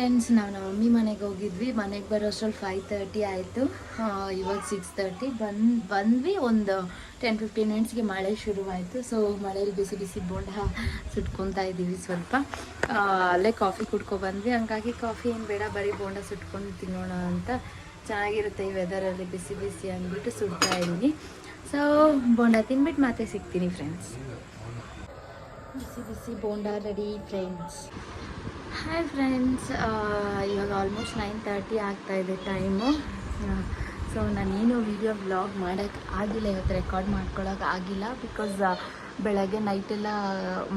Friends ನಾವು ನಮ್ಮ mummy ಮನೆಗೆ ಹೋಗಿದ್ವಿ. ಮನೆಗೆ ಬರೋಷ್ಟ್ರಲ್ಲಿ ಫೈವ್ ತರ್ಟಿ ಆಯಿತು. ಇವಾಗ ಸಿಕ್ಸ್ ತರ್ಟಿ ಬಂದು, ಬಂದ್ವಿ ಒಂದು ಟೆನ್ ಫಿಫ್ಟೀನ್ ಮಿನಿಟ್ಸ್ಗೆ ಮಳೆ ಶುರುವಾಯಿತು. ಸೊ ಮಳೆಯಲ್ಲಿ ಬಿಸಿ ಬಿಸಿ ಬೋಂಡ ಸುಟ್ಕೊತಾ ಇದ್ದೀವಿ ಸ್ವಲ್ಪ. ಅಲ್ಲೇ ಕಾಫಿ ಕುಡ್ಕೊ ಬಂದ್ವಿ. ಹಂಗಾಗಿ ಕಾಫಿ ಏನು ಬೇಡ, ಬರೀ ಬೋಂಡ ಸುಟ್ಕೊಂಡು ತಿನ್ನೋಣ ಅಂತ ಚೆನ್ನಾಗಿರುತ್ತೆ ಈ ವೆದರಲ್ಲಿ ಬಿಸಿ ಬಿಸಿ ಅಂದ್ಬಿಟ್ಟು ಸುಡ್ತಾ ಇದ್ದೀನಿ. ಸೊ ಬೋಂಡ ತಿನ್ಬಿಟ್ಟು ಮತ್ತೆ ಸಿಗ್ತೀನಿ ಫ್ರೆಂಡ್ಸ್ ಬಿಸಿ ಬಿಸಿ bonda ready friends hi friends ಇವಾಗ ಆಲ್ಮೋಸ್ಟ್ ನೈನ್ ತರ್ಟಿ ಆಗ್ತಾ ಇದೆ ಟೈಮು ಸೊ ನಾನೇನು ವಿಡಿಯೋ ಬ್ಲಾಗ್ ಮಾಡೋಕ್ಕೆ ಆಗಿಲ್ಲ, ಇವತ್ತು ರೆಕಾರ್ಡ್ ಮಾಡ್ಕೊಳ್ಳೋಕೆ ಆಗಿಲ್ಲ ಬಿಕಾಸ್ ಬೆಳಗ್ಗೆ ನೈಟೆಲ್ಲ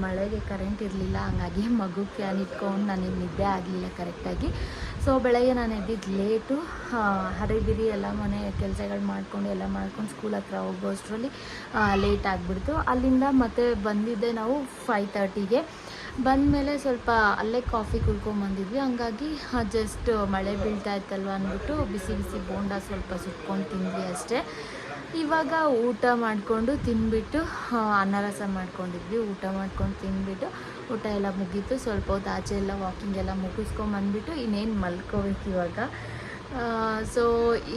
ಮಳೆಗೆ ಕರೆಂಟ್ ಇರಲಿಲ್ಲ, ಹಂಗಾಗಿ ಮಗು ಫ್ಯಾನ್ ಇಟ್ಕೊಂಡು ನನಗೆ ನಿದ್ದೆ ಆಗಲಿಲ್ಲ ಕರೆಕ್ಟಾಗಿ ಸೊ ಬೆಳಗ್ಗೆ ನಾನು ಎದ್ದಿದ್ದು ಲೇಟು ಹರಿದಿರಿ ಎಲ್ಲ ಮನೆ ಕೆಲಸಗಳು ಮಾಡ್ಕೊಂಡು ಎಲ್ಲ ಮಾಡ್ಕೊಂಡು ಸ್ಕೂಲ್ ಹತ್ರ ಹೋಗೋ ಅಷ್ಟರಲ್ಲಿ ಲೇಟ್ ಆಗಿಬಿಡ್ತು. ಅಲ್ಲಿಂದ ಮತ್ತೆ ಬಂದಿದ್ದೆ ನಾವು ಫೈವ್ ತರ್ಟಿಗೆ ಬಂದಮೇಲೆ ಸ್ವಲ್ಪ ಅಲ್ಲೇ ಕಾಫಿ ಕುಡ್ಕೊಂಬಂದಿದ್ವಿ. ಹಂಗಾಗಿ ಜಸ್ಟ್ ಮಳೆ ಬೀಳ್ತಾ ಇತ್ತಲ್ವ ಅಂದ್ಬಿಟ್ಟು ಬಿಸಿ ಬಿಸಿ ಬೋಂಡ ಸ್ವಲ್ಪ ಸುಟ್ಕೊಂಡು ತಿಂದ್ವಿ ಅಷ್ಟೇ. ಇವಾಗ ಊಟ ಮಾಡಿಕೊಂಡು ತಿಂದ್ಬಿಟ್ಟು ಅನ್ನರಸ ಮಾಡ್ಕೊಂಡಿದ್ವಿ. ಊಟ ಮಾಡ್ಕೊಂಡು ತಿಂದ್ಬಿಟ್ಟು, ಊಟ ಎಲ್ಲ ಮುಗೀತು. ಸ್ವಲ್ಪ ಹೊತ್ತು ಆಚೆ ಎಲ್ಲ ವಾಕಿಂಗ್ ಎಲ್ಲ ಮುಗಿಸ್ಕೊಂಬಂದ್ಬಿಟ್ಟು ಇನ್ನೇನು ಮಲ್ಕೋಬೇಕು ಇವಾಗ. ಸೊ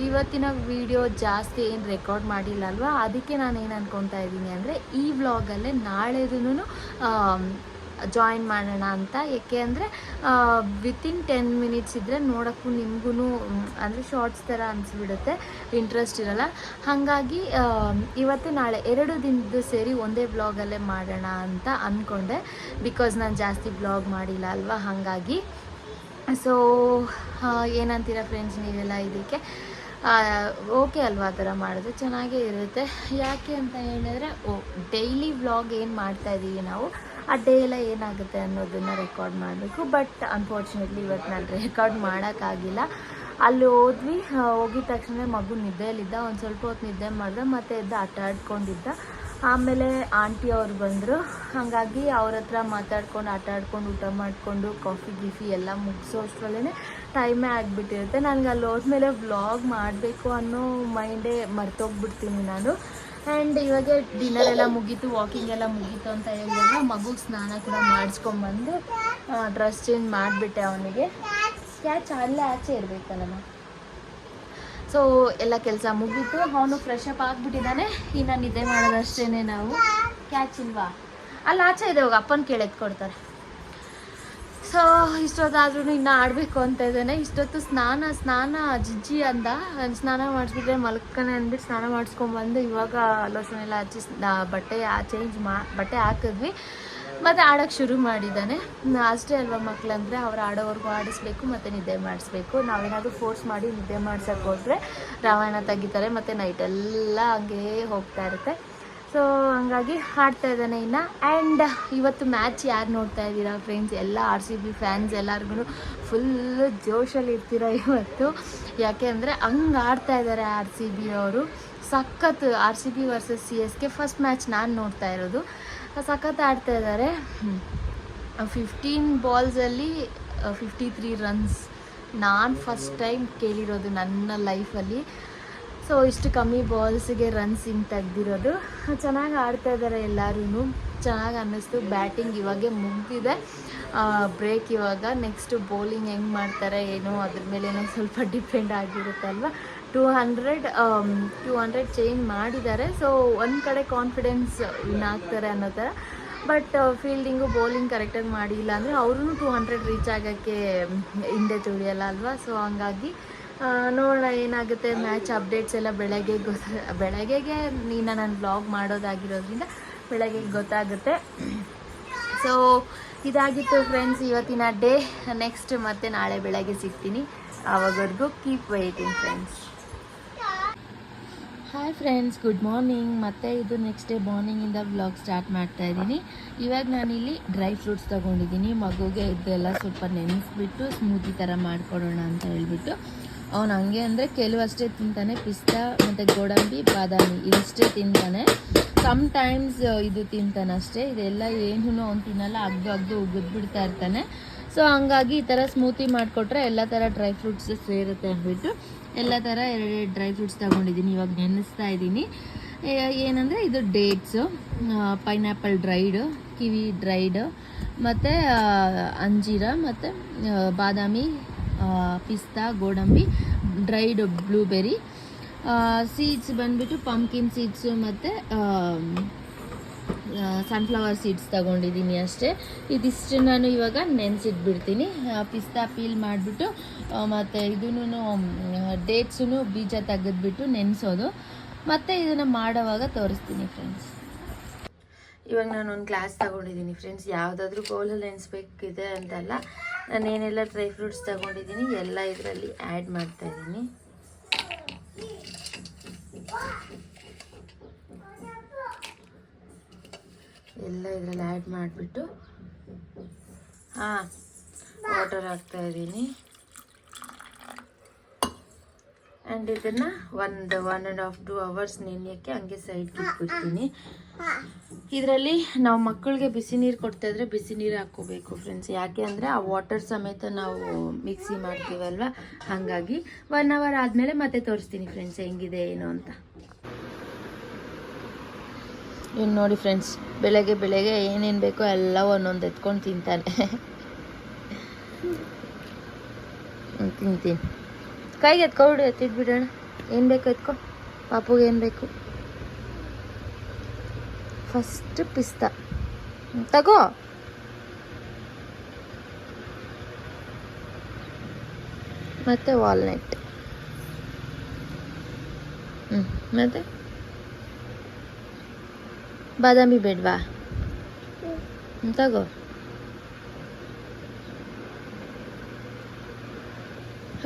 ಇವತ್ತಿನ ವಿಡಿಯೋ ಜಾಸ್ತಿ ಏನು ರೆಕಾರ್ಡ್ ಮಾಡಿಲ್ಲ ಅಲ್ವಾ? ಅದಕ್ಕೆ ನಾನು ಏನು ಅನ್ಕೊತಾ ಇದ್ದೀನಿ ಅಂದರೆ, ಈ ವ್ಲಾಗಲ್ಲೇ ನಾಳೆದೂ ಜಾಯಿನ್ ಮಾಡೋಣ ಅಂತ. ಏಕೆ ಅಂದರೆ ವಿತಿನ್ ಟೆನ್ ಮಿನಿಟ್ಸ್ ಇದ್ದರೆ ನೋಡೋಕ್ಕೂ ನಿಮಗೂ ಅಂದರೆ ಶಾರ್ಟ್ಸ್ ಥರ ಅನಿಸ್ಬಿಡುತ್ತೆ. ಇಂಟ್ರೆಸ್ಟ್ ಇರಲ್ಲ. ಹಾಗಾಗಿ ಇವತ್ತು ನಾಳೆ ಎರಡು ದಿನದ್ದು ಸೇರಿ ಒಂದೇ ಬ್ಲಾಗಲ್ಲೇ ಮಾಡೋಣ ಅಂತ ಅಂದ್ಕೊಂಡೆ ಬಿಕಾಸ್ ನಾನು ಜಾಸ್ತಿ ಬ್ಲಾಗ್ ಮಾಡಿಲ್ಲ ಅಲ್ವಾ? ಹಾಗಾಗಿ. ಸೊ ಏನಂತೀರ ಫ್ರೆಂಡ್ಸ್ ನೀವೆಲ್ಲ ಇದಕ್ಕೆ? ಓಕೆ ಅಲ್ವಾ ಆ ಥರ ಮಾಡಿದ್ರೆ? ಚೆನ್ನಾಗೇ ಇರುತ್ತೆ. ಯಾಕೆ ಅಂತ ಹೇಳಿದ್ರೆ, ಓ ಡೈಲಿ ವ್ಲಾಗ್ ಏನು ಮಾಡ್ತಾ ಇದ್ದೀವಿ ನಾವು? ಆ ಡೇ ಎಲ್ಲ ಏನಾಗುತ್ತೆ ಅನ್ನೋದನ್ನು ರೆಕಾರ್ಡ್ ಮಾಡಬೇಕು. ಬಟ್ ಅನ್ಫಾರ್ಚುನೇಟ್ಲಿ ಇವತ್ತು ನಾನು ರೆಕಾರ್ಡ್ ಮಾಡೋಕ್ಕಾಗಿಲ್ಲ. ಅಲ್ಲಿ ಹೋದ್ವಿ ಹೋಗಿದ ತಕ್ಷಣ ಮಗು ನಿದ್ದೆಯಲ್ಲಿದ್ದ. ಒಂದು ಸ್ವಲ್ಪ ಹೊತ್ತು ನಿದ್ದೆ ಮಾಡಿದೆ, ಮತ್ತೆ ಎದ್ದು ಆಟ ಆಡ್ಕೊಂಡಿದ್ದ. ಆಮೇಲೆ ಆಂಟಿ ಅವ್ರು ಬಂದರು. ಹಾಗಾಗಿ ಅವ್ರ ಹತ್ರ ಮಾತಾಡ್ಕೊಂಡು, ಆಟ ಆಡ್ಕೊಂಡು, ಊಟ ಮಾಡಿಕೊಂಡು ಕಾಫಿ ಗಿಫಿ ಎಲ್ಲ ಮುಗಿಸೋ ಅಷ್ಟರಲ್ಲೇ ಟೈಮೇ ಆಗಿಬಿಟ್ಟಿರುತ್ತೆ. ನನಗೆ ಅಲ್ಲಿ ಹೋದ್ಮೇಲೆ ವ್ಲಾಗ್ ಮಾಡಬೇಕು ಅನ್ನೋ ಮೈಂಡೇ ಮರ್ತೋಗ್ಬಿಡ್ತೀನಿ ನಾನು. ಆ್ಯಂಡ್ ಇವಾಗ ಡಿನ್ನರ್ ಎಲ್ಲ ಮುಗೀತು ವಾಕಿಂಗ್ ಎಲ್ಲ ಮುಗೀತು ಅಂತ ಹೇಳಿದಾಗ ಮಗುಗೆ ಸ್ನಾನ ಕೂಡ ಮಾಡಿಸ್ಕೊಂಬಂದು ಡ್ರೆಸ್ ಚೇಂಜ್ ಮಾಡಿಬಿಟ್ಟೆ ಅವನಿಗೆ. ಕ್ಯಾಚ್ ಅಲ್ಲೇ ಆಚೆ ಇರಬೇಕಲ್ಲಮ್ಮ. ಸೊ ಎಲ್ಲ ಕೆಲಸ ಮುಗೀತು. ಅವನು ಫ್ರೆಶ್ ಅಪ್ ಆಗಿಬಿಟ್ಟಿದ್ದಾನೆ. ಇನ್ನು ನಿದ್ದೆ ಮಾಡೋದಷ್ಟೇ ನಾವು. ಕ್ಯಾಚ್ ಇಲ್ವಾ? ಅಲ್ಲಿ, ಆಚೆ ಇದೆ ಅವಾಗ ಅಪ್ಪನ ಕೇಳೆತ್ ಕೊಡ್ತಾರೆ ಸೊ, ಇಷ್ಟೊತ್ತಾದ್ರೂ ಇನ್ನು ಆಡಬೇಕು ಅಂತ ಇದ್ದಾನೆ. ಇಷ್ಟೊತ್ತು ಸ್ನಾನ ಸ್ನಾನ ಅಜ್ಜಿ ಅಂದ. ಸ್ನಾನ ಮಾಡಿಸ್ಬಿಟ್ರೆ ಮಲ್ಕನೆ ಅಂದ್ಬಿಟ್ಟು ಸ್ನಾನ ಮಾಡಿಸ್ಕೊಂಬಂದು ಇವಾಗ ಲೋಷನ್ ಎಲ್ಲ ಹಚ್ಚಿ ಬಟ್ಟೆ ಚೇಂಜ್ ಮಾ, ಬಟ್ಟೆ ಹಾಕಿದ್ವಿ. ಮತ್ತು ಆಡೋಕ್ಕೆ ಶುರು ಮಾಡಿದ್ದಾನೆ. ಅಷ್ಟೇ ಅಲ್ವಾ ಮಕ್ಕಳಂದರೆ ಅವ್ರು ಆಡೋವರೆಗೂ ಆಡಿಸ್ಬೇಕು ಮತ್ತು ನಿದ್ದೆ ಮಾಡಿಸ್ಬೇಕು. ನಾವೇನಾದರೂ ಫೋರ್ಸ್ ಮಾಡಿ ನಿದ್ದೆ ಮಾಡ್ಸೋಕ್ಕೆ ಹೋದರೆ ರಾಮಾಯಣ ತೆಗಿತಾರೆ, ಮತ್ತು ನೈಟೆಲ್ಲ ಹಂಗೇ ಹೋಗ್ತಾ ಇರುತ್ತೆ. ಸೊ ಹಂಗಾಗಿ ಹಾಡ್ತಾ ಇದ್ದಾನೆ ಇನ್ನು. ಆ್ಯಂಡ್ ಇವತ್ತು ಮ್ಯಾಚ್ ಯಾರು ನೋಡ್ತಾ ಇದ್ದೀರಾ ಫ್ರೆಂಡ್ಸ್ ಎಲ್ಲ ಆರ್ ಸಿ ಬಿ ಫ್ಯಾನ್ಸ್ ಎಲ್ಲರಿಗೂ ಫುಲ್ಲು ಜೋಶಲ್ಲಿ ಇರ್ತೀರ ಇವತ್ತು. ಯಾಕೆ ಅಂದರೆ ಹಂಗೆ ಆಡ್ತಾ ಇದ್ದಾರೆ ಆರ್ ಸಿ ಬಿ ಅವರು. ಸಖತ್ R C B versus C S K first match ನಾನು ನೋಡ್ತಾ ಇರೋದು. ಸಖತ್ ಆಡ್ತಾ ಇದ್ದಾರೆ ಫಿಫ್ಟೀನ್ ಬಾಲ್ಸಲ್ಲಿ ಫಿಫ್ಟಿ ತ್ರೀ ರನ್ಸ್ ನಾನು ಫಸ್ಟ್ ಟೈಮ್ ಕೇಳಿರೋದು ನನ್ನ ಲೈಫಲ್ಲಿ ಸೊ ಇಷ್ಟು ಕಮ್ಮಿ ಬಾಲ್ಸಿಗೆ ರನ್ಸ್ ಹಿಂಗೆ ತೆಗ್ದಿರೋದು. ಚೆನ್ನಾಗಿ ಆಡ್ತಾ ಇದ್ದಾರೆ ಎಲ್ಲರೂ ಚೆನ್ನಾಗಿ ಅನ್ನಿಸ್ತು. ಬ್ಯಾಟಿಂಗ್ ಇವಾಗೆ ಮುಗ್ದಿದೆ. ಬ್ರೇಕ್ ಇವಾಗ. ನೆಕ್ಸ್ಟು ಬೌಲಿಂಗ್ ಹೆಂಗೆ ಮಾಡ್ತಾರೆ ಏನೋ ಅದ್ರ ಮೇಲೆ ಏನೋ ಸ್ವಲ್ಪ depend ಆಗಿರುತ್ತಲ್ವ two hundred two hundred change ಮಾಡಿದ್ದಾರೆ. ಸೊ ಒಂದು ಕಡೆ ಕಾನ್ಫಿಡೆನ್ಸ್ ವಿನ್ ಆಗ್ತಾರೆ ಅನ್ನೋ ಥರ. ಬಟ್ ಫೀಲ್ಡಿಂಗು ಬೌಲಿಂಗ್ ಕರೆಕ್ಟಾಗಿ ಮಾಡಿಲ್ಲ ಅಂದರೆ ಅವ್ರೂ ಟೂ ಹಂಡ್ರೆಡ್ ರೀಚ್ ಆಗೋಕ್ಕೆ ಹಿಂದೆ ತುಳಿಯಲ್ಲ ಅಲ್ವಾ? ಸೊ ಹಂಗಾಗಿ ನೋಡೋಣ, ಏನಾಗುತ್ತೆ ಮ್ಯಾಚ್ ಅಪ್ಡೇಟ್ಸ್ ಎಲ್ಲ ಬೆಳಗ್ಗೆ ಗೊತ್ತ, ಬೆಳಗ್ಗೆಗೆ ನೀನು ನಾನು ಬ್ಲಾಗ್ ಮಾಡೋದಾಗಿರೋದ್ರಿಂದ ಬೆಳಗ್ಗೆ ಗೊತ್ತಾಗುತ್ತೆ. ಸೊ ಇದಾಗಿತ್ತು ಫ್ರೆಂಡ್ಸ್ ಇವತ್ತಿನ ಡೇ ನೆಕ್ಸ್ಟ್ ಮತ್ತೆ ನಾಳೆ ಬೆಳಗ್ಗೆ ಸಿಗ್ತೀನಿ. ಆವಾಗವರೆಗೂ keep waiting friends hi friends good morning ಮತ್ತೆ ಇದು ನೆಕ್ಸ್ಟ್ ಡೇ ಮಾರ್ನಿಂಗಿಂದ ವ್ಲಾಗ್ ಸ್ಟಾರ್ಟ್ ಮಾಡ್ತಾ ಇದ್ದೀನಿ. ಇವಾಗ ನಾನಿಲ್ಲಿ ಡ್ರೈ ಫ್ರೂಟ್ಸ್ ತೊಗೊಂಡಿದ್ದೀನಿ. ಮಗುಗೆ ಇದೆಲ್ಲ ಸ್ವಲ್ಪ ನೆನೆಸ್ಬಿಟ್ಟು ಸ್ಮೂತಿ ಥರ ಮಾಡಿಕೊಡೋಣ ಅಂತ ಹೇಳ್ಬಿಟ್ಟು. ಅವನು ಹಂಗೆ ಅಂದರೆ ಕೆಲವಷ್ಟೇ ತಿಂತಾನೆ, ಪಿಸ್ತಾ ಮತ್ತು ಗೋಡಂಬಿ, ಬಾದಾಮಿ ಇದಿಷ್ಟೇ ತಿಂತಾನೆ. ಸಮ್ ಟೈಮ್ಸ್ ಇದು ತಿಂತಾನೆ ಅಷ್ಟೇ. ಇದೆಲ್ಲ ಏನೂ ಅವ್ನು ತಿನ್ನಲ್ಲ, ಅಗ್ದು ಅಗ್ದು ಉಗಿದ್ ಬಿಡ್ತಾ ಇರ್ತಾನೆ. ಸೊ ಹಂಗಾಗಿ ಈ ಥರ ಸ್ಮೂತಿ ಮಾಡಿಕೊಟ್ರೆ ಎಲ್ಲ ಥರ ಡ್ರೈ ಫ್ರೂಟ್ಸ್ ಸೇರುತ್ತೆ ಅಂದ್ಬಿಟ್ಟು ಎಲ್ಲ ಥರ ಎರಡೆರಡು ಡ್ರೈ ಫ್ರೂಟ್ಸ್ ತೊಗೊಂಡಿದ್ದೀನಿ, ಇವಾಗ ನೆನೆಸ್ತಾ ಇದ್ದೀನಿ. ಏನಂದರೆ ಇದು dates pineapple dried kiwi dried ಮತ್ತು ಅಂಜೀರ, ಮತ್ತು ಬಾದಾಮಿ ಪಿಸ್ತಾ, ಗೋಡಂಬಿ ಡ್ರೈಡ್ ಬ್ಲೂಬೆರಿ ಸೀಡ್ಸ್ ಬಂದ್ಬಿಟ್ಟು ಪಂಪ್ಕಿನ್ ಸೀಡ್ಸು ಮತ್ತು ಸನ್ಫ್ಲವರ್ ಸೀಡ್ಸ್ ತಗೊಂಡಿದ್ದೀನಿ ಅಷ್ಟೇ. ಇದಿಷ್ಟು ನಾನು ಇವಾಗ ನೆನೆಸಿಟ್ಬಿಡ್ತೀನಿ. ಪಿಸ್ತಾ ಪೀಲ್ ಮಾಡಿಬಿಟ್ಟು ಮತ್ತು ಇದನ್ನು ಡೇಟ್ಸು ಬೀಜ ತೆಗೆದ್ಬಿಟ್ಟು ನೆನೆಸೋದು. ಮತ್ತು ಇದನ್ನು ಮಾಡೋವಾಗ ತೋರಿಸ್ತೀನಿ ಫ್ರೆಂಡ್ಸ್ ಇವಾಗ ನಾನು ಒಂದು ಕ್ಲಾಸ್ ತಗೊಂಡಿದ್ದೀನಿ ಫ್ರೆಂಡ್ಸ್ ಯಾವುದಾದ್ರೂ ಬೌಲಲ್ಲಿ ನೆನೆಸ್ಬೇಕಿದೆ ಅಂತಲ್ಲ. ನಾನು ಏನೆಲ್ಲ ಡ್ರೈ ಫ್ರೂಟ್ಸ್ ತಗೊಂಡಿದ್ದೀನಿ, ಎಲ್ಲ ಇದರಲ್ಲಿ ಆ್ಯಡ್ ಮಾಡ್ತಾ ಇದ್ದೀನಿ. ಎಲ್ಲ ಇದರಲ್ಲಿ ಆ್ಯಡ್ ಮಾಡಿಬಿಟ್ಟು, ಹಾಂ ವಾಟರ್ ಹಾಕ್ತಾ ಇದ್ದೀನಿ. ಆ್ಯಂಡ್ ಇದನ್ನು ಒಂದು one and half to hours ನೆನೆಯೋಕ್ಕೆ ಹಂಗೆ ಸೈಡ್ಗೆ ಇಟ್ಬಿಡ್ತೀನಿ. ಇದರಲ್ಲಿ ನಾವು ಮಕ್ಕಳಿಗೆ ಬಿಸಿ ನೀರು ಕೊಡ್ತಾ ಇದ್ರೆ ಬಿಸಿ ನೀರು ಹಾಕೋಬೇಕು ಫ್ರೆಂಡ್ಸ್ ಯಾಕೆ ಅಂದರೆ ಆ ವಾಟರ್ ಸಮೇತ ನಾವು ಮಿಕ್ಸಿ ಮಾಡ್ತೀವಲ್ವ ಹಾಗಾಗಿ ಒನ್ ಅವರ್ ಆದಮೇಲೆ ಮತ್ತೆ ತೋರಿಸ್ತೀನಿ ಫ್ರೆಂಡ್ಸ್ ಹೆಂಗಿದೆ, ಏನು ಅಂತ. ಇನ್ನು ನೋಡಿ ಫ್ರೆಂಡ್ಸ್ ಬೆಳಗ್ಗೆ ಬೆಳಗ್ಗೆ ಏನೇನು ಬೇಕೋ ಎಲ್ಲ ಒಂದೊಂದು ಎತ್ಕೊಂಡು ತಿಂತಾನೆ. ತಿಂತೀನಿ. ಕೈಗೆ ಎತ್ಕೊಬಿಡು ಎತ್ತಿಟ್ಬಿಡೋಣ ಏನು ಬೇಕು ಎತ್ಕೊ. ಪಾಪುಗೆ ಏನು ಬೇಕು? ಫಸ್ಟ್ ಪಿಸ್ತಾ. ತಗೋ. ಮತ್ತೆ ವಾಲ್ನಟ್. ಹ್ಞೂ ಮತ್ತೆ? ಬಾದಾಮಿ ಬೇಡ್ವಾ? ತಗೋ.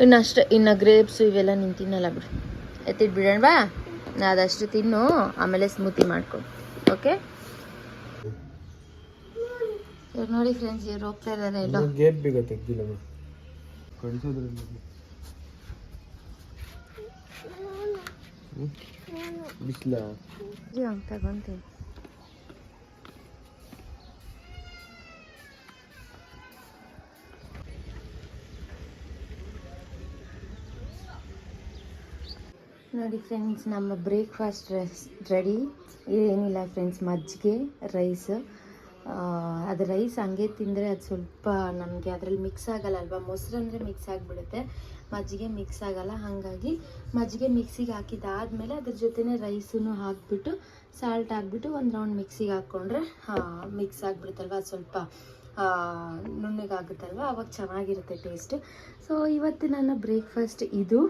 ಇನ್ನಷ್ಟು ಇನ್ನು ಗ್ರೇಪ್ಸು ಇವೆಲ್ಲ ನೀನು ತಿನ್ನಲ್ಲ ಬಿಡು. ಎತ್ತಿಟ್ಟು ನಾ ಅದಷ್ಟು ತಿನ್ನು, ಆಮೇಲೆ ಸ್ಮೂತಿ ಮಾಡ್ಕೊ. ಓಕೆ ಇವ್ರು ನೋಡಿ ಫ್ರೆಂಡ್ಸ್ ಇವ್ರು ಹೋಗ್ತಾ ಇದ್ದಾರೆ ಎಲ್ಲೋ ಗೇಪ್ ಬೇಗ ತೆಗ್ದಿಲ್ಲ ಕಳಿಸೋದ್ರಲ್ಲಿ ಬಿಸಿಲ ತಗೊಂತೀನಿ ನೋಡಿ ಫ್ರೆಂಡ್ಸ್ ನಮ್ಮ ಬ್ರೇಕ್ಫಾಸ್ಟ್ ರೆಡಿ ಏನಿಲ್ಲ ಫ್ರೆಂಡ್ಸ್ ಮಜ್ಜಿಗೆ ರೈಸ್ ಅದು ರೈಸ್ ಹಂಗೆ ತಿಂದರೆ ಅದು ಸ್ವಲ್ಪ ನಮಗೆ ಅದರಲ್ಲಿ ಮಿಕ್ಸ್ ಆಗಲ್ಲ ಅಲ್ವಾ ಮೊಸರು ಅಂದರೆ ಮಿಕ್ಸ್ ಆಗಿಬಿಡುತ್ತೆ. ಮಜ್ಜಿಗೆ ಮಿಕ್ಸ್ ಆಗಲ್ಲ. ಹಾಗಾಗಿ ಮಜ್ಜಿಗೆ ಮಿಕ್ಸಿಗೆ ಹಾಕಿದ್ದಾದಮೇಲೆ ಅದ್ರ ಜೊತೆನೇ ರೈಸನ್ನು ಹಾಕಿಬಿಟ್ಟು ಸಾಲ್ಟ್ ಹಾಕ್ಬಿಟ್ಟು ಒಂದು ರೌಂಡ್ ಮಿಕ್ಸಿಗೆ ಹಾಕ್ಕೊಂಡ್ರೆ ಮಿಕ್ಸ್ ಆಗಿಬಿಡುತ್ತಲ್ವ? ಅದು ಸ್ವಲ್ಪ ನುಣ್ಣಗಾಗುತ್ತಲ್ವ? ಅವಾಗ ಚೆನ್ನಾಗಿರುತ್ತೆ ಟೇಸ್ಟ್ ಸೊ ಇವತ್ತು ನನ್ನ ಬ್ರೇಕ್ಫಾಸ್ಟ್ ಇದು.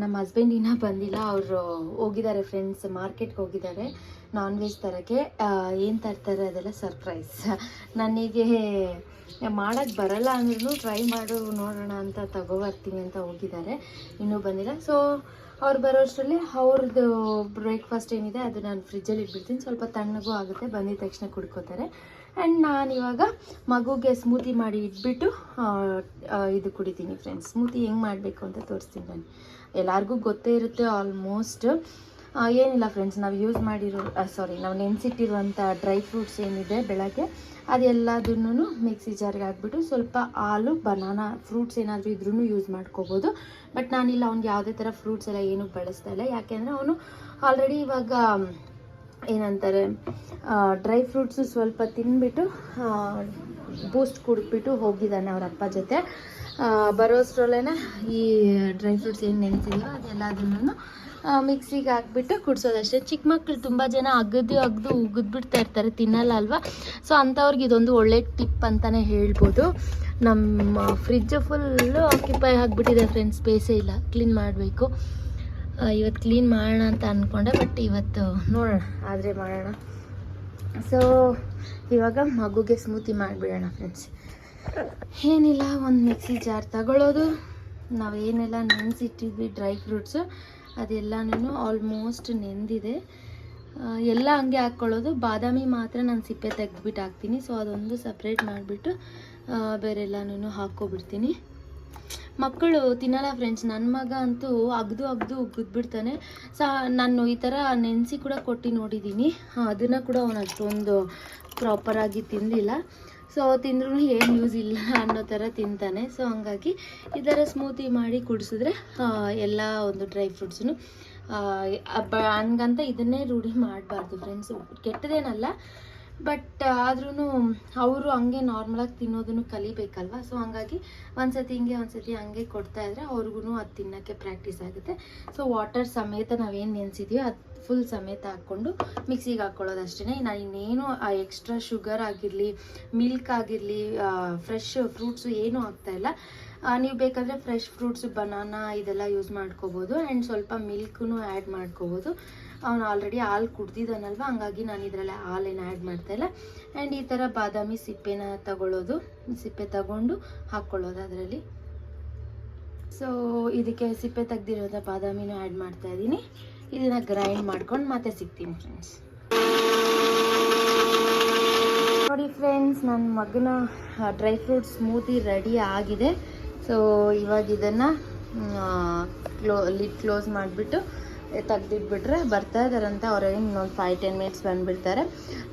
ನಮ್ಮ ಹಸ್ಬೆಂಡ್ ಇನ್ನೂ ಬಂದಿಲ್ಲ, ಅವರು ಹೋಗಿದ್ದಾರೆ ಫ್ರೆಂಡ್ಸ್ ಮಾರ್ಕೆಟ್ಗೆ ಹೋಗಿದ್ದಾರೆ ನಾನ್ ವೆಜ್ ತರೋಕ್ಕೆ ಏನು ತರ್ತಾರೆ ಅದೆಲ್ಲ ಸರ್ಪ್ರೈಸ್ ನನಗೆ ಮಾಡೋಕ್ಕೆ ಬರಲ್ಲ ಅಂದ್ರೂ ಟ್ರೈ ಮಾಡು, ನೋಡೋಣ ಅಂತ ತಗೋಬರ್ತೀನಿ ಅಂತ ಹೋಗಿದ್ದಾರೆ. ಇನ್ನೂ ಬಂದಿಲ್ಲ. ಸೊ ಅವ್ರು ಬರೋ ಅಷ್ಟರಲ್ಲಿ ಅವ್ರದ್ದು ಬ್ರೇಕ್ಫಾಸ್ಟ್ ಏನಿದೆ, ಅದು ನಾನು ಫ್ರಿಜ್ಜಲ್ಲಿ ಇಟ್ಬಿಡ್ತೀನಿ. ಸ್ವಲ್ಪ ತಣ್ಣಗೂ ಆಗುತ್ತೆ, ಬಂದಿದ ತಕ್ಷಣ ಕುಡ್ಕೋತಾರೆ. ಆ್ಯಂಡ್ ನಾನು ಇವಾಗ ಮಗುಗೆ ಸ್ಮೂತಿ ಮಾಡಿ ಇಟ್ಬಿಟ್ಟು ಇದು ಕುಡಿತೀನಿ ಫ್ರೆಂಡ್ಸ್ ಸ್ಮೂತಿ ಹೆಂಗೆ ಮಾಡಬೇಕು ಅಂತ ತೋರಿಸ್ತೀನಿ ನಾನು. ಎಲ್ಲರಿಗೂ ಗೊತ್ತೇ ಇರುತ್ತೆ ಆಲ್ಮೋಸ್ಟ್ ಏನಿಲ್ಲ ಫ್ರೆಂಡ್ಸ್ ನಾವು ಯೂಸ್ ಮಾಡಿರೋ ಸಾರಿ ನಾವು ನೆನೆಸಿಟ್ಟಿರುವಂಥ ಡ್ರೈ ಫ್ರೂಟ್ಸ್ ಏನಿದೆ ಬೆಳಗ್ಗೆ, ಅದೆಲ್ಲದನ್ನು ಮಿಕ್ಸಿ ಜಾರ್ಗೆ ಹಾಕ್ಬಿಟ್ಟು ಸ್ವಲ್ಪ ಹಾಲು ಬನಾನಾ ಫ್ರೂಟ್ಸ್ ಏನಾದರೂ ಇದ್ರೂ ಯೂಸ್ ಮಾಡ್ಕೋಬೋದು. ಬಟ್ ನಾನಿಲ್ಲ, ಅವ್ನಿಗೆ ಯಾವುದೇ ಥರ ಫ್ರೂಟ್ಸ್ ಎಲ್ಲ ಏನೂ ಬಳಸ್ತಾ ಇಲ್ಲ. ಯಾಕೆಂದರೆ ಅವನು ಆಲ್ರೆಡಿ ಇವಾಗ ಏನಂತಾರೆ ಡ್ರೈ ಫ್ರೂಟ್ಸು ಸ್ವಲ್ಪ ತಿನ್ಬಿಟ್ಟು ಬೂಸ್ಟ್ ಕುಡ್ಬಿಟ್ಟು ಹೋಗಿದ್ದಾನೆ ಅವ್ರ ಅಪ್ಪ ಜೊತೆ. ಬರೋಷ್ಟ್ರಲ್ಲೇ ಈ ಡ್ರೈ ಫ್ರೂಟ್ಸ್ ಏನು ನೆನೆಸಿದೀವೋ ಅದೆಲ್ಲದನ್ನು ಮಿಕ್ಸಿಗೆ ಹಾಕ್ಬಿಟ್ಟು ಕುಡಿಸೋದಷ್ಟೇ. ಚಿಕ್ಕ ಮಕ್ಕಳು ತುಂಬ ಜನ ಅಗದು ಅಗದು ಉಗಿದ್ಬಿಡ್ತಾ ಇರ್ತಾರೆ, ತಿನ್ನಲ್ಲ ಅಲ್ವಾ? ಸೊ ಅಂಥವ್ರಿಗೆ ಇದೊಂದು ಒಳ್ಳೆ ಟಿಪ್ ಅಂತಲೇ ಹೇಳ್ಬೋದು. ನಮ್ಮ ಫ್ರಿಜ್ ಫುಲ್ಲು ಆಕ್ಯುಪೈ ಆಗಿಬಿಟ್ಟಿದೆ ಫ್ರೆಂಡ್ಸ್ ಸ್ಪೇಸೇ ಇಲ್ಲ ಕ್ಲೀನ್ ಮಾಡಬೇಕು. ಇವತ್ತು ಕ್ಲೀನ್ ಮಾಡೋಣ ಅಂತ ಅಂದ್ಕೊಂಡೆ ಬಟ್ ಇವತ್ತು ನೋಡೋಣ, ಆದರೆ ಮಾಡೋಣ. ಸೊ ಇವಾಗ ಮಗುಗೆ ಸ್ಮೂತಿ ಮಾಡಿಬಿಡೋಣ ಫ್ರೆಂಡ್ಸ್ ಏನಿಲ್ಲ, ಒಂದು ಮಿಕ್ಸಿ ಜಾರ್ ತಗೊಳ್ಳೋದು. ನಾವೇನೆಲ್ಲ ನೆನೆಸಿಟ್ಟಿದ್ವಿ ಡ್ರೈ ಫ್ರೂಟ್ಸು ಅದೆಲ್ಲನೂ ಆಲ್ಮೋಸ್ಟ್ ನೆಂದಿದೆ. ಎಲ್ಲ ಹಂಗೆ ಹಾಕ್ಕೊಳ್ಳೋದು ಬಾದಾಮಿ ಮಾತ್ರ ನಾನು ಸಿಪ್ಪೆ ತೆಗೆದ್ಬಿಟ್ಟು ಹಾಕ್ತೀನಿ ಸೊ ಅದೊಂದು ಸಪ್ರೇಟ್ ಮಾಡಿಬಿಟ್ಟು ಬೇರೆ ಎಲ್ಲನೂ ಹಾಕ್ಕೊಬಿಡ್ತೀನಿ. ಮಕ್ಕಳು ತಿನ್ನಲ್ಲ ಫ್ರೆಂಡ್ಸ್ ನನ್ನ ಮಗ ಅಂತೂ ಅಗ್ದು ಅಗ್ದು ಉಗ್ಗಿದ್ಬಿಡ್ತಾನೆ. ಸಹ ನಾನು ಈ ಥರ ನೆನೆಸಿ ಕೂಡ ಕೊಟ್ಟು ನೋಡಿದ್ದೀನಿ ಅದನ್ನು ಕೂಡ ಅವನು ಅಷ್ಟೊಂದು ಪ್ರಾಪರಾಗಿ ತಿಂದಿಲ್ಲ ಸೊ ತಿಂದ್ರೂ ಏನು ಯೂಸ್ ಇಲ್ಲ ಅನ್ನೋ ಥರ ತಿಂತಾನೆ. ಸೊ ಹಂಗಾಗಿ ಈ ಥರ ಸ್ಮೂತಿ ಮಾಡಿ ಕುಡಿಸಿದ್ರೆ ಎಲ್ಲ ಒಂದು ಡ್ರೈ ಫ್ರೂಟ್ಸು ಹಂಗಂತ ಇದನ್ನೇ ರೂಢಿ ಮಾಡಬಾರ್ದು ಫ್ರೆಂಡ್ಸು ಕೆಟ್ಟದೇನಲ್ಲ. ಬಟ್ ಆದ್ರೂ ಅವರು ಹಂಗೆ ನಾರ್ಮಲಾಗಿ ತಿನ್ನೋದನ್ನು ಕಲಿಬೇಕಲ್ವ? ಸೊ ಹಂಗಾಗಿ ಒಂದ್ಸತಿ ಹಿಂಗೆ, ಒಂದ್ಸತಿ ಹಂಗೆ ಕೊಡ್ತಾ ಇದ್ರೆ ಅವ್ರಿಗೂ ಅದು ತಿನ್ನೋಕ್ಕೆ ಪ್ರಾಕ್ಟೀಸ್ ಆಗುತ್ತೆ. ಸೊ ವಾಟರ್ ಸಮೇತ ನಾವೇನು ನೆನೆಸಿದೀವಿ ಅದು ಫುಲ್ ಸಮೇತ ಹಾಕ್ಕೊಂಡು ಮಿಕ್ಸಿಗೆ ಹಾಕ್ಕೊಳ್ಳೋದು ಅಷ್ಟೇ ನಾನು ಇನ್ನೇನು ಎಕ್ಸ್ಟ್ರಾ ಶುಗರ್ ಆಗಿರಲಿ ಮಿಲ್ಕ್ ಆಗಿರಲಿ ಫ್ರೆಶ್ ಫ್ರೂಟ್ಸು ಏನೂ ಆಗ್ತಾಯಿಲ್ಲ ನೀವು ಬೇಕಾದರೆ ಫ್ರೆಶ್ ಫ್ರೂಟ್ಸ್ ಬನಾನಾ ಇದೆಲ್ಲ ಯೂಸ್ ಮಾಡ್ಕೋಬೋದು. ಆ್ಯಂಡ್ ಸ್ವಲ್ಪ ಮಿಲ್ಕ್ನು ಆ್ಯಡ್ ಮಾಡ್ಕೋಬೋದು. ಅವನು ಆಲ್ರೆಡಿ ಹಾಲು ಕುಡ್ದಿದ್ದಾನಲ್ವ ಹಂಗಾಗಿ ನಾನು ಇದರಲ್ಲಿ ಹಾಲೇನು ಆ್ಯಡ್ ಮಾಡ್ತಾಯಿಲ್ಲ ಆ್ಯಂಡ್ ಈ ಥರ ಬಾದಾಮಿ ಸಿಪ್ಪೆನ ತಗೊಳ್ಳೋದು ಸಿಪ್ಪೆ ತಗೊಂಡು ಹಾಕ್ಕೊಳ್ಳೋದು ಅದರಲ್ಲಿ. ಸೊ ಇದಕ್ಕೆ ಸಿಪ್ಪೆ ತೆಗ್ದಿರೋದ ಬಾದಾಮಿನೂ ಆ್ಯಡ್ ಮಾಡ್ತಾ ಇದ್ದೀನಿ. ಇದನ್ನು ಗ್ರೈಂಡ್ ಮಾಡ್ಕೊಂಡು ಮತ್ತೆ ಸಿಗ್ತೀನಿ ಫ್ರೆಂಡ್ಸ್ ನೋಡಿ ಫ್ರೆಂಡ್ಸ್ ನನ್ನ ಮಗನ ಡ್ರೈ ಫ್ರೂಟ್ ಸ್ಮೂತಿ ರೆಡಿ ಆಗಿದೆ. ಸೊ ಇವಾಗ ಇದನ್ನು ಕ್ಲೋ ಲಿಡ್ ಕ್ಲೋಸ್ ಮಾಡಿಬಿಟ್ಟು ತೆಗ್ದಿಟ್ಬಿಟ್ರೆ ಬರ್ತಾ ಇದ್ದಾರಂತ ಅವ್ರು ಇನ್ನೊಂದು ಫೈವ್ ಟೆನ್ ಮಿನಿಟ್ಸ್ ಬಂದುಬಿಡ್ತಾರೆ.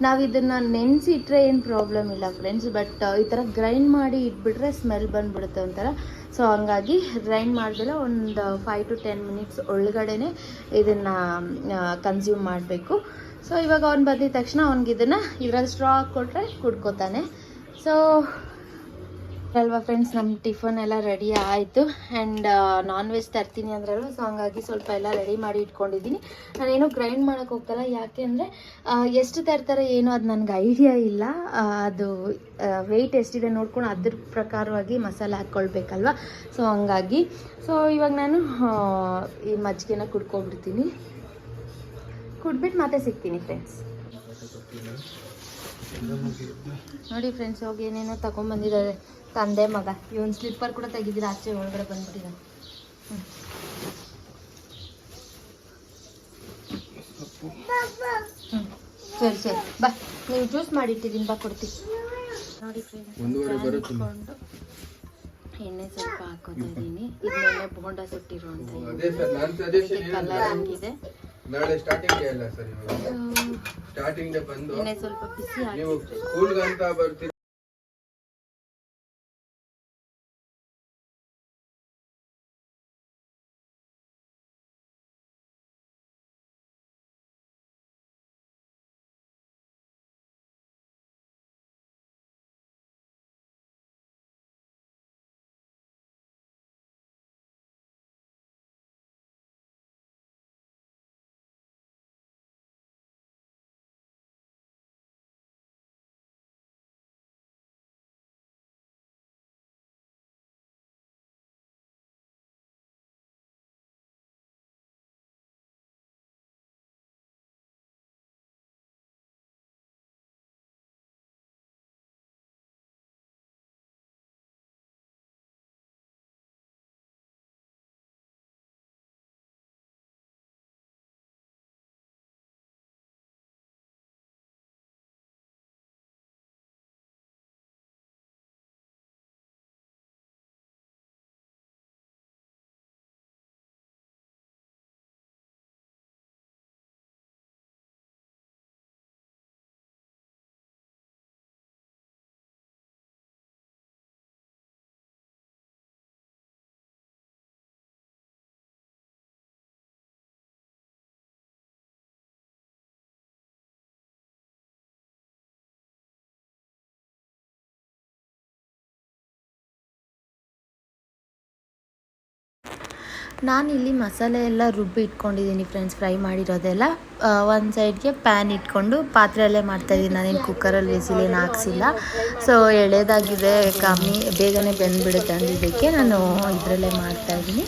ನಾವು ಇದನ್ನು ನೆನೆಸಿಟ್ರೆ ಏನು ಪ್ರಾಬ್ಲಮ್ ಇಲ್ಲ ಫ್ರೆಂಡ್ಸ್ ಬಟ್ ಈ ಥರ ಗ್ರೈಂಡ್ ಮಾಡಿ ಇಟ್ಬಿಟ್ರೆ ಸ್ಮೆಲ್ ಬಂದುಬಿಡುತ್ತೆ ಒಂಥರ. ಸೊ ಹಂಗಾಗಿ ಗ್ರೈಂಡ್ ಮಾಡಿದ್ರೆ ಒಂದು ಫೈವ್ ಟು ಟೆನ್ ಮಿನಿಟ್ಸ್ ಒಳಗಡೆ ಇದನ್ನು ಕನ್ಸ್ಯೂಮ್ ಮಾಡಬೇಕು. ಸೊ ಇವಾಗ ಅವ್ನು ಬಂದಿದ ತಕ್ಷಣ ಅವ್ನಿಗೆ ಇದನ್ನು ಇದ್ರಲ್ಲಿ ಸ್ಟ್ರಾ ಹಾಕ್ಕೊಟ್ರೆ ಕುಡ್ಕೋತಾನೆ. ಸೊ ಅಲ್ವಾ ಫ್ರೆಂಡ್ಸ್ ನಮ್ಮ ಟಿಫನ್ ಎಲ್ಲ ರೆಡಿ ಆಯಿತು. ಆ್ಯಂಡ್ ನಾನ್ ವೆಜ್ ತರ್ತೀನಿ ಅಂದ್ರಲ್ಲೂ ಸೊ ಹಂಗಾಗಿ ಸ್ವಲ್ಪ ಎಲ್ಲ ರೆಡಿ ಮಾಡಿ ಇಟ್ಕೊಂಡಿದ್ದೀನಿ. ನಾನೇನು ಗ್ರೈಂಡ್ ಮಾಡೋಕೆ ಹೋಗ್ತಲ್ಲ, ಯಾಕೆ ಅಂದರೆ ಎಷ್ಟು ತರ್ತಾರೆ ಏನು ಅದು ನನಗೆ ಐಡಿಯಾ ಇಲ್ಲ. ಅದು ವೆಯ್ಟ್ ಎಷ್ಟಿದೆ ನೋಡ್ಕೊಂಡು ಅದ್ರ ಪ್ರಕಾರವಾಗಿ ಮಸಾಲೆ ಹಾಕ್ಕೊಳ್ಬೇಕಲ್ವ ಸೊ ಹಂಗಾಗಿ ಸೊ ಇವಾಗ ನಾನು ಈ ಮಜ್ಜಿಗೆನ ಕುಡ್ಕೊಬಿಡ್ತೀನಿ ಕುಡ್ಬಿಟ್ಟು ಮತ್ತೆ ಸಿಗ್ತೀನಿ ಫ್ರೆಂಡ್ಸ್ ನೋಡಿ ಫ್ರೆಂಡ್ಸ್ ಹೋಗಿ ಏನೇನೋ ತಗೊಂಬಂದಿದ್ದಾರೆ. ತಂದೆ ಮಗ. ಇವನ್ ಸ್ಲಿಪ್ಪರ್ ಕೂಡ ತೆಗಿದಿರ ಆಚೆ ಒಳಗಡೆ ಬಂದ್ಬಿಟ್ಟಿದ್ದಾನೆ. ಹ್ಮ್. ಸರಿ ಸರಿ. ಬಾ. ನೀವು ಜ್ಯೂಸ್ ಮಾಡಿಟ್ಟಿದ್ದೀನಿ. ಬಾ ಕೊಡ್ತೀನಿ. ನೋಡಿ. ಫ್ರೆಂಡ್ಸ್ ಎಣ್ಣೆ ಸ್ವಲ್ಪ ಹಾಕೋತಾ ಇದ್ದೀನಿ. ಇದನ್ನೆಲ್ಲ ಬೋಂಡ ಸುಟ್ಟಿರುವಂತ ಕಲರ್ ಹಂಗಿದೆ. ನಾಳೆ ಸ್ಟಾರ್ಟಿಂಗ್ ಡೇ ಅಲ್ಲ ಸರ್ ಇವಾಗ. ಸ್ಟಾರ್ಟಿಂಗ್ ಡೇ ಬಂದು ಸ್ವಲ್ಪ ಬಿಸಿ ನೀವು ಸ್ಕೂಲ್ಗಂತ ಬರ್ತೀರಿ? ನಾನಿಲ್ಲಿ ಮಸಾಲೆ ಎಲ್ಲ ರುಬ್ಬಿ ಇಟ್ಕೊಂಡಿದ್ದೀನಿ ಫ್ರೆಂಡ್ಸ್ ಫ್ರೈ ಮಾಡಿರೋದೆಲ್ಲ. ಒಂದು ಸೈಡ್ಗೆ ಪ್ಯಾನ್ ಇಟ್ಕೊಂಡು ಪಾತ್ರೆಯಲ್ಲೇ ಮಾಡ್ತಾಯಿದ್ದೀನಿ ನಾನೇನು ಕುಕ್ಕರಲ್ಲಿ ವಿಸಿಲೇನು ಹಾಕ್ಸಿಲ್ಲ. ಸೊ ಎಳೆದಾಗಿದೆ, ಕಮ್ಮಿ, ಬೇಗನೆ ಬೆಂದ್ಬಿಡುತ್ತೆ ಅಂದಿದ್ದಕ್ಕೆ ನಾನು ಇದರಲ್ಲೇ ಮಾಡ್ತಾಯಿದ್ದೀನಿ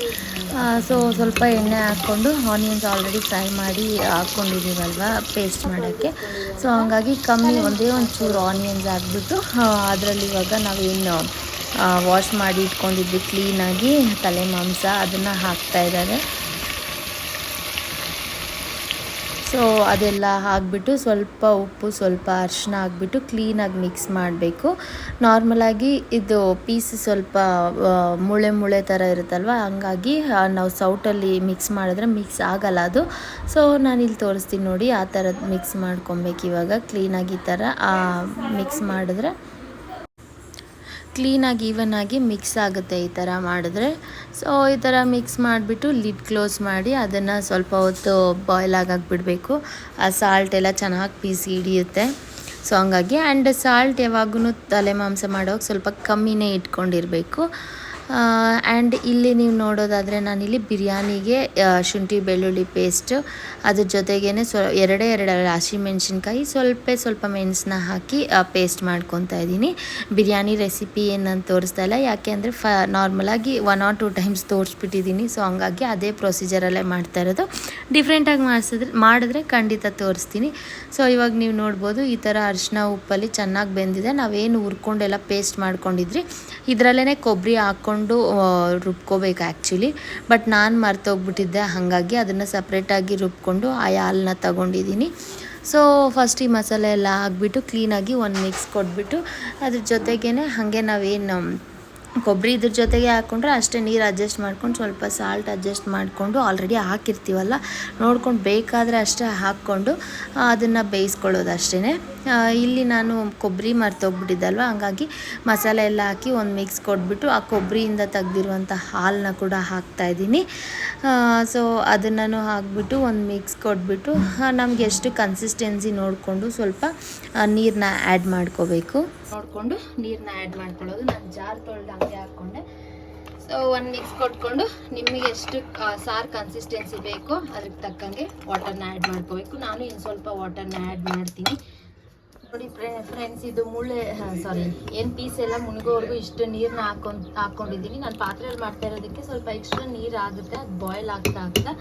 ಸೊ ಸ್ವಲ್ಪ ಎಣ್ಣೆ ಹಾಕ್ಕೊಂಡು ಆನಿಯನ್ಸ್ ಆಲ್ರೆಡಿ ಫ್ರೈ ಮಾಡಿ ಹಾಕ್ಕೊಂಡಿದ್ದೀವಲ್ವ ಪೇಸ್ಟ್ ಮಾಡೋಕ್ಕೆ. ಸೊ ಹಂಗಾಗಿ ಕಮ್ಮಿ ಒಂದೇ ಒಂದು ಚೂರು ಆನಿಯನ್ಸ್ ಹಾಕ್ಬಿಟ್ಟು ಅದರಲ್ಲಿ ಇವಾಗ ನಾವೇನು ವಾಶ್ ಮಾಡಿ ಇಟ್ಕೊಂಡಿದ್ದು ಕ್ಲೀನಾಗಿ ತಲೆ ಮಾಂಸ ಅದನ್ನು ಹಾಕ್ತಾ ಇದ್ದಾರೆ. ಸೊ ಅದೆಲ್ಲ ಹಾಕ್ಬಿಟ್ಟು ಸ್ವಲ್ಪ ಉಪ್ಪು, ಸ್ವಲ್ಪ ಅರಿಶಿನ ಹಾಕ್ಬಿಟ್ಟು ಕ್ಲೀನಾಗಿ ಮಿಕ್ಸ್ ಮಾಡಬೇಕು. ನಾರ್ಮಲಾಗಿ ಇದು ಪೀಸ್ ಸ್ವಲ್ಪ ಮುಳೆ ಮುಳೆ ಥರ ಇರುತ್ತಲ್ವ, ಹಂಗಾಗಿ ನಾವು ಸೌಟಲ್ಲಿ ಮಿಕ್ಸ್ ಮಾಡಿದ್ರೆ ಮಿಕ್ಸ್ ಆಗಲ್ಲ ಅದು. ಸೊ ನಾನು ಇಲ್ಲಿ ತೋರಿಸ್ತೀನಿ ನೋಡಿ, ಆ ಥರದ್ದು ಮಿಕ್ಸ್ ಮಾಡ್ಕೊಬೇಕು ಇವಾಗ ಕ್ಲೀನಾಗಿ ಈ ಥರ ಮಿಕ್ಸ್ ಮಾಡಿದ್ರೆ. ಕ್ಲೀನಾಗಿ ಈವನ್ ಆಗಿ ಮಿಕ್ಸ್ ಆಗುತ್ತೆ ಈ ಥರ ಮಾಡಿದ್ರೆ. ಸೊ ಈ ಥರ ಮಿಕ್ಸ್ ಮಾಡಿಬಿಟ್ಟು ಲಿಡ್ ಕ್ಲೋಸ್ ಮಾಡಿ ಅದನ್ನು ಸ್ವಲ್ಪ ಹೊತ್ತು ಬಾಯ್ಲ್ ಆಗಕ್ಕೆ ಬಿಡಬೇಕು ಆ ಸಾಲ್ಟ್ ಎಲ್ಲ ಚೆನ್ನಾಗಿ ಪೀಸಿ ಹಿಡಿಯುತ್ತೆ. ಸೊ ಹಂಗಾಗಿ ಆ್ಯಂಡ್ ಸಾಲ್ಟ್ ಯಾವಾಗೂ ತಲೆ ಮಾಂಸ ಮಾಡೋಕೆ ಸ್ವಲ್ಪ ಕಮ್ಮಿನೇ ಇಟ್ಕೊಂಡಿರಬೇಕು. ಆ್ಯಂಡ್ ಇಲ್ಲಿ ನೀವು ನೋಡೋದಾದರೆ ನಾನಿಲ್ಲಿ ಬಿರಿಯಾನಿಗೆ ಶುಂಠಿ, ಬೆಳ್ಳುಳ್ಳಿ ಪೇಸ್ಟ್ ಅದ್ರ ಜೊತೆಗೇ ಸ್ವ, ಎರಡೇ ಎರಡು ಹಸಿಮೆಣ್ಸಿನ್ಕಾಯಿ ಸ್ವಲ್ಪ ಸ್ವಲ್ಪ ಮೆಣಸನ್ನ ಹಾಕಿ ಪೇಸ್ಟ್ ಮಾಡ್ಕೊತಾ ಇದ್ದೀನಿ. ಬಿರಿಯಾನಿ ರೆಸಿಪಿ ಏನು ತೋರಿಸ್ತಾ ಇಲ್ಲ. ಯಾಕೆ ಅಂದರೆ ಫ ನಾರ್ಮಲಾಗಿ ಒನ್ ಆರ್ ಟೂ ಟೈಮ್ಸ್ ತೋರಿಸ್ಬಿಟ್ಟಿದ್ದೀನಿ. ಸೊ ಹಂಗಾಗಿ ಅದೇ ಪ್ರೊಸೀಜರಲ್ಲೇ ಮಾಡ್ತಾ ಇರೋದು. ಡಿಫ್ರೆಂಟಾಗಿ ಮಾಡಿಸಿದ್ರೆ, ಮಾಡಿದ್ರೆ ಖಂಡಿತ ತೋರಿಸ್ತೀನಿ. ಸೊ ಇವಾಗ ನೀವು ನೋಡ್ಬೋದು, ಈ ಥರ ಅರಿಶಿನ ಉಪ್ಪಲ್ಲಿ ಚೆನ್ನಾಗಿ ಬೆಂದಿದೆ. ನಾವೇನು ಹುರ್ಕೊಂಡೆಲ್ಲ ಪೇಸ್ಟ್ ಮಾಡ್ಕೊಂಡಿದ್ರಿ. ಇದರಲ್ಲೇ ಕೊಬ್ಬರಿ ಹಾಕ್ಕೊಂಡು ಆ, ರುಬ್ಕೋಬೇಕು ಆ್ಯಕ್ಚುಲಿ ಬಟ್ ನಾನು ಮರ್ತೋಗ್ಬಿಟ್ಟಿದ್ದೆ ಹಾಗಾಗಿ ಅದನ್ನು ಸಪ್ರೇಟಾಗಿ ರುಬ್ಕೊಂಡು ಆ ಹಾಲನ್ನ ತಗೊಂಡಿದ್ದೀನಿ ಸೊ ಫಸ್ಟ್ ಈ ಮಸಾಲೆ ಎಲ್ಲ ಹಾಕ್ಬಿಟ್ಟು ಕ್ಲೀನಾಗಿ ಒಂದು ಮಿಕ್ಸ್ ಕೊಟ್ಬಿಟ್ಟು ಅದ್ರ ಜೊತೆಗೇ ಹಾಗೆ ನಾವೇನು ಕೊಬ್ಬರಿ ಇದ್ರ ಜೊತೆಗೆ ಹಾಕ್ಕೊಂಡ್ರೆ ಅಷ್ಟೇ ನೀರು ಅಡ್ಜಸ್ಟ್ ಮಾಡ್ಕೊಂಡು ಸ್ವಲ್ಪ ಸಾಲ್ಟ್ ಅಡ್ಜಸ್ಟ್ ಮಾಡಿಕೊಂಡು ಆಲ್ರೆಡಿ ಹಾಕಿರ್ತೀವಲ್ಲ ನೋಡ್ಕೊಂಡು ಬೇಕಾದರೆ ಅಷ್ಟೇ ಹಾಕ್ಕೊಂಡು ಅದನ್ನು ಬೇಯಿಸ್ಕೊಳ್ಳೋದು ಅಷ್ಟೇ ಇಲ್ಲಿ ನಾನು ಕೊಬ್ಬರಿ ಮರ್ತೋಗ್ಬಿಟ್ಟಿದ್ದಲ್ವ? ಹಂಗಾಗಿ ಮಸಾಲೆ ಎಲ್ಲ ಹಾಕಿ ಒಂದು ಮಿಕ್ಸ್ ಕೊಟ್ಬಿಟ್ಟು ಆ ಕೊಬ್ಬರಿಯಿಂದ ತೆಗ್ದಿರುವಂಥ ಹಾಲನ್ನ ಕೂಡ ಹಾಕ್ತಾಯಿದ್ದೀನಿ ಸೊ ಅದನ್ನು ಹಾಕ್ಬಿಟ್ಟು ಒಂದು ಮಿಕ್ಸ್ ಕೊಟ್ಬಿಟ್ಟು ನಮಗೆ ಎಷ್ಟು ಕನ್ಸಿಸ್ಟೆನ್ಸಿ ನೋಡಿಕೊಂಡು ಸ್ವಲ್ಪ ನೀರನ್ನ ಆ್ಯಡ್ ಮಾಡ್ಕೋಬೇಕು. ನೋಡಿಕೊಂಡು ನೀರನ್ನ ಆ್ಯಡ್ ಮಾಡ್ಕೊಳ್ಳೋದು. ನಾನು ಜಾರ್ ತೊಳೆದು ಹಂಗೆ ಹಾಕ್ಕೊಂಡೆ. ಸೊ ಒಂದು ಮಿಕ್ಸ್ ಕೊಟ್ಕೊಂಡು ನಿಮಗೆ ಎಷ್ಟು ಸಾರು ಕನ್ಸಿಸ್ಟೆನ್ಸಿ ಬೇಕೋ ಅದಕ್ಕೆ ತಕ್ಕಂಗೆ ವಾಟರ್ನ ಆ್ಯಡ್ ಮಾಡ್ಕೋಬೇಕು. ನಾನು ಇನ್ನು ಸ್ವಲ್ಪ ವಾಟರ್ನ ಆ್ಯಡ್ ಮಾಡ್ತೀನಿ. ನೋಡಿ ಫ್ರೆಂಡ್ಸ್ ಇದು ಮುಳ್ಳೆ ಸಾರಿ ಏನ್ ಪೀಸ್ ಎಲ್ಲ ಮುಳುಗೋವರೆಗೂ ಇಷ್ಟು ನೀರನ್ನ ಹಾಕೊಂಡು ಹಾಕ್ಕೊಂಡಿದ್ದೀನಿ ನಾನು ಪಾತ್ರೆಯಲ್ಲಿ ಮಾಡ್ತಾ ಇರೋದಕ್ಕೆ ಸ್ವಲ್ಪ ಎಕ್ಸ್ಟ್ರಾ ನೀರು ಆಗುತ್ತೆ, ಅದು ಬಾಯ್ಲ್ ಆಗ್ತಾ ಆಗ್ತಾ.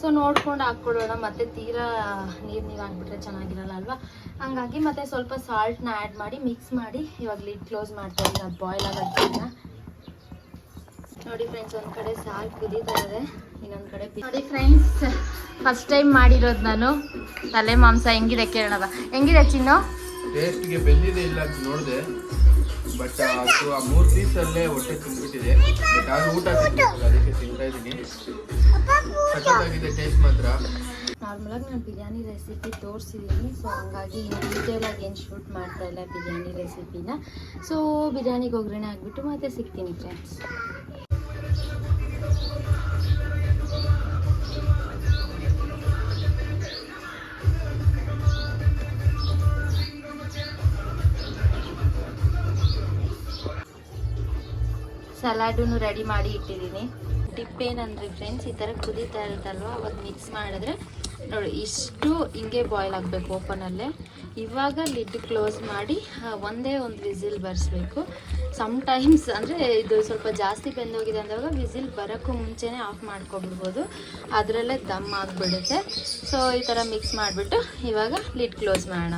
ಸೊ ನೋಡ್ಕೊಂಡು ಹಾಕ್ಕೊಳ್ಳೋಣ. ಮತ್ತೆ ತೀರಾ ನೀರು ನೀರು ಹಾಕ್ಬಿಟ್ರೆ ಚೆನ್ನಾಗಿರಲ್ಲ ಅಲ್ವಾ? ಹಂಗಾಗಿ ಮತ್ತೆ ಸ್ವಲ್ಪ ಸಾಲ್ಟ್ನ ಆ್ಯಡ್ ಮಾಡಿ ಮಿಕ್ಸ್ ಮಾಡಿ. ಇವಾಗ ಲಿಡ್ ಕ್ಲೋಸ್ ಮಾಡ್ತಾ ಇದ್ದೀನಿ ಅದು ಬಾಯ್ಲ್ ಆಗೋದ್ರಿಂದ ನೋಡಿ ಫ್ರೆಂಡ್ಸ್ ಒಂದು ಕಡೆ ಸಾಲ್ಟ್ ಕುದೀತಾ ಇದೆ, ಇನ್ನೊಂದು ಕಡೆ ನೋಡಿ ಫ್ರೆಂಡ್ಸ್ ಫಸ್ಟ್ ಟೈಮ್ ಮಾಡಿರೋದು ನಾನು. ತಲೆ ಮಾಂಸ ಹೆಂಗಿದೆ ಕೇಳೋಣ ಹೆಂಗಿದೆ ಚಿನ್ನು? ಟೇಸ್ಟ್ಗೆ ಬೆಂದಿದೆ ಇಲ್ಲ ಅಂತ ನೋಡಿದೆ. ಬಟ್ ಅದು ಆ ಮೂರು ಪೀಸಲ್ಲೇ ಹೊಟ್ಟೆ ತುಂಬಿಟ್ಟಿದೆ ಬಟ್ ಆದ್ರೂ ಊಟ ಸಿಗ್ತಿಲ್ಲ ಅದಕ್ಕೆ ತಿಂತಾ ಇದ್ದೀನಿ. ಸಖತ್ತಾಗಿದೆ ಟೇಸ್ಟ್ ಮಾತ್ರ. ನಾರ್ಮಲಾಗಿ ನಾನು ಬಿರಿಯಾನಿ ರೆಸಿಪಿ ತೋರಿಸಿದ್ದೀನಿ. ಸೊ ಹಂಗಾಗಿ ಡೀಟೇಲಾಗಿ ಏನು ಶೂಟ್ ಮಾಡ್ತಾ ಇಲ್ಲ ಬಿರಿಯಾನಿ ರೆಸಿಪಿನ ಸೊ ಬಿರಿಯಾನಿಗೆ ಒಗ್ಗರಣೆ ಹಾಕ್ಬಿಟ್ಟು ಮತ್ತೆ ಸಿಗ್ತೀನಿ ಫ್ರೆಂಡ್ಸ್ ಸಲಾಡನ್ನು ರೆಡಿ ಮಾಡಿ ಇಟ್ಟಿದ್ದೀನಿ. ಟಿಪ್ ಏನಂದ್ರೆ ಫ್ರೆಂಡ್ಸ್ ಈ ಥರ ಕುದೀತಾ ಇರುತ್ತಲ್ವ? ಅವಾಗ ಮಿಕ್ಸ್ ಮಾಡಿದ್ರೆ ನೋಡಿ, ಇಷ್ಟು ಹಿಂಗೆ ಬಾಯ್ಲ್ ಆಗಬೇಕು ಓಪನಲ್ಲೇ ಇವಾಗ ಲಿಡ್ ಕ್ಲೋಸ್ ಮಾಡಿ ಒಂದೇ ಒಂದು ವಿಸಿಲ್ ಬರ್ಸ್ಬೇಕು. ಸಮ್ ಟೈಮ್ಸ್ ಅಂದರೆ ಇದು ಸ್ವಲ್ಪ ಜಾಸ್ತಿ ಬೆಂದೋಗಿದೆ ಅಂದಾಗ ವಿಸಿಲ್ ಬರೋಕ್ಕೂ ಮುಂಚೆನೇ ಆಫ್ ಮಾಡ್ಕೊಬಿಡ್ಬೋದು. ಅದರಲ್ಲೇ ದಮ್ ಆಗಿಬಿಡುತ್ತೆ. ಸೊ ಈ ಥರ ಮಿಕ್ಸ್ ಮಾಡಿಬಿಟ್ಟು ಇವಾಗ ಲಿಡ್ ಕ್ಲೋಸ್ ಮಾಡೋಣ.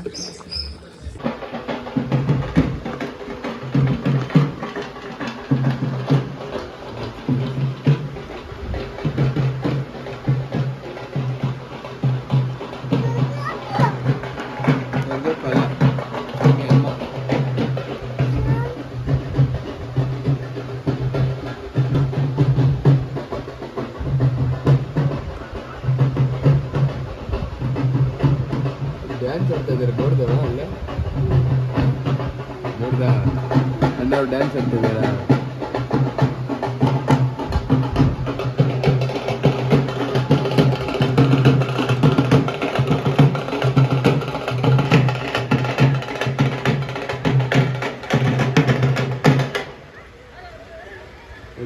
ನೋಡ್ದ ಅಣ್ಣವ್ರು ಡ್ಯಾನ್ಸ್ ಆಡ್ತಿದ್ದಾರಾ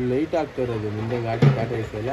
ಲೈಟ್ ಆಗ್ತಾ ಇರೋದು ಮುಂದೆ ಘಾಟಿ ಕಾಟ ಇರ್ತಲ್ಲ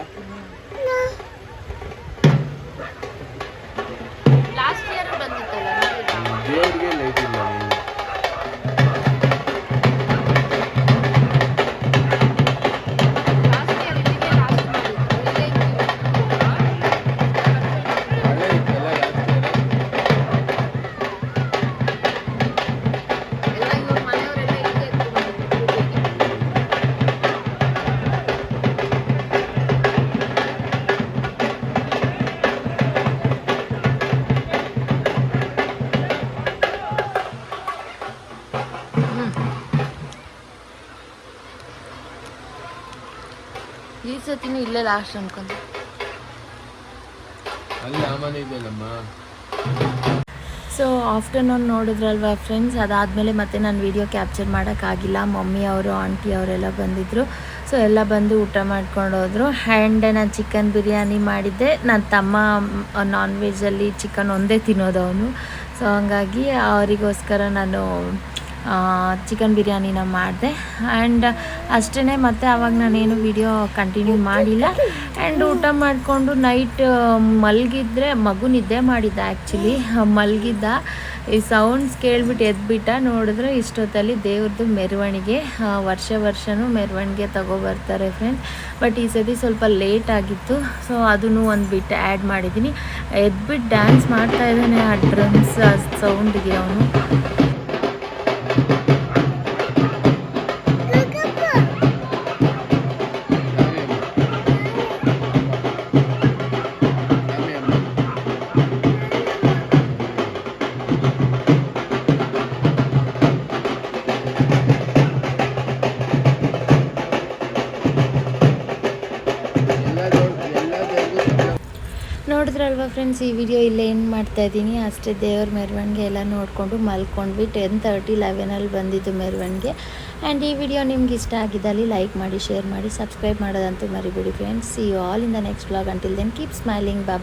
ಲಾಸ್ಟ್ ಅನ್ಕೊಂತ ಸೊ ಆಫ್ಟರ್ನೂನ್ ನೋಡಿದ್ರಲ್ವ ಫ್ರೆಂಡ್ಸ್ ಅದಾದಮೇಲೆ ಮತ್ತೆ ನಾನು ವಿಡಿಯೋ ಕ್ಯಾಪ್ಚರ್ ಮಾಡೋಕ್ಕಾಗಿಲ್ಲ. ಮಮ್ಮಿ ಅವರು ಆಂಟಿ ಅವರೆಲ್ಲ ಬಂದಿದ್ದರು ಸೊ ಎಲ್ಲ ಬಂದು ಊಟ ಮಾಡ್ಕೊಂಡು ಹೋದರು. ಆ್ಯಂಡ್ ನಾನು ಚಿಕನ್ ಬಿರಿಯಾನಿ ಮಾಡಿದ್ದೆ. ನನ್ನ ತಮ್ಮ ನಾನ್ ವೆಜ್ಜಲ್ಲಿ ಚಿಕನ್ ಒಂದೇ ತಿನ್ನೋದು ಅವನು. ಸೊ ಹಂಗಾಗಿ ಅವರಿಗೋಸ್ಕರ ನಾನು ಚಿಕನ್ ಬಿರಿಯಾನಿನ ಮಾಡಿದೆ. ಆ್ಯಂಡ್ ಅಷ್ಟೇ ಮತ್ತು ಅವಾಗ ನಾನೇನು ವಿಡಿಯೋ ಕಂಟಿನ್ಯೂ ಮಾಡಿಲ್ಲ. ಆ್ಯಂಡ್ ಊಟ ಮಾಡಿಕೊಂಡು ನೈಟ್ ಮಲಗಿದ್ರೆ ಮಗು ನಿದ್ದೆ ಮಾಡಿದ್ದ ಆ್ಯಕ್ಚುಲಿ ಮಲಗಿದ್ದ. ಈ ಸೌಂಡ್ಸ್ ಕೇಳಿಬಿಟ್ಟು ಎದ್ಬಿಟ್ಟ. ನೋಡಿದ್ರೆ ಇಷ್ಟೊತ್ತಲ್ಲಿ ದೇವ್ರದ್ದು ಮೆರವಣಿಗೆ. ವರ್ಷ ವರ್ಷವೂ ಮೆರವಣಿಗೆ ತಗೊಬರ್ತಾರೆ ಫ್ರೆಂಡ್ ಬಟ್ ಈ ಸತಿ ಸ್ವಲ್ಪ ಲೇಟ್ ಆಗಿತ್ತು. ಸೊ ಅದನ್ನು ಒಂದು ಬಿಟ್ಟು ಆ್ಯಡ್ ಮಾಡಿದ್ದೀನಿ. ಎದ್ಬಿಟ್ಟು ಡ್ಯಾನ್ಸ್ ಮಾಡ್ತಾ ಇದ್ದಾನೆ ಆ ಡ್ರಮ್ಸ್ ಸೌಂಡಿಗೆ ಅವನು. ಫ್ರೆಂಡ್ಸ್, ಈ ವಿಡಿಯೋ ಇಲ್ಲೇ ಏನು ಮಾಡ್ತಾ ಇದ್ದೀನಿ. ಅಷ್ಟೇ ದೇವ್ರ ಮೆರವಣಿಗೆ ಎಲ್ಲ ನೋಡಿಕೊಂಡು ಮಲ್ಕೊಂಡ್ವಿ. ಟೆನ್ ತರ್ಟಿ ಲೆವೆನಲ್ಲಿ ಬಂದಿದ್ದು ಮೆರವಣಿಗೆ. ಆ್ಯಂಡ್ ಈ ವಿಡಿಯೋ ನಿಮ್ಗೆ ಇಷ್ಟ ಆಗಿದ್ದಲ್ಲಿ ಲೈಕ್ ಮಾಡಿ ಶೇರ್ ಮಾಡಿ ಸಬ್ಸ್ಕ್ರೈಬ್ ಮಾಡೋದಂತೂ ಮರಿಬೇಡಿ friends you all in the next blog until then keep smiling Baba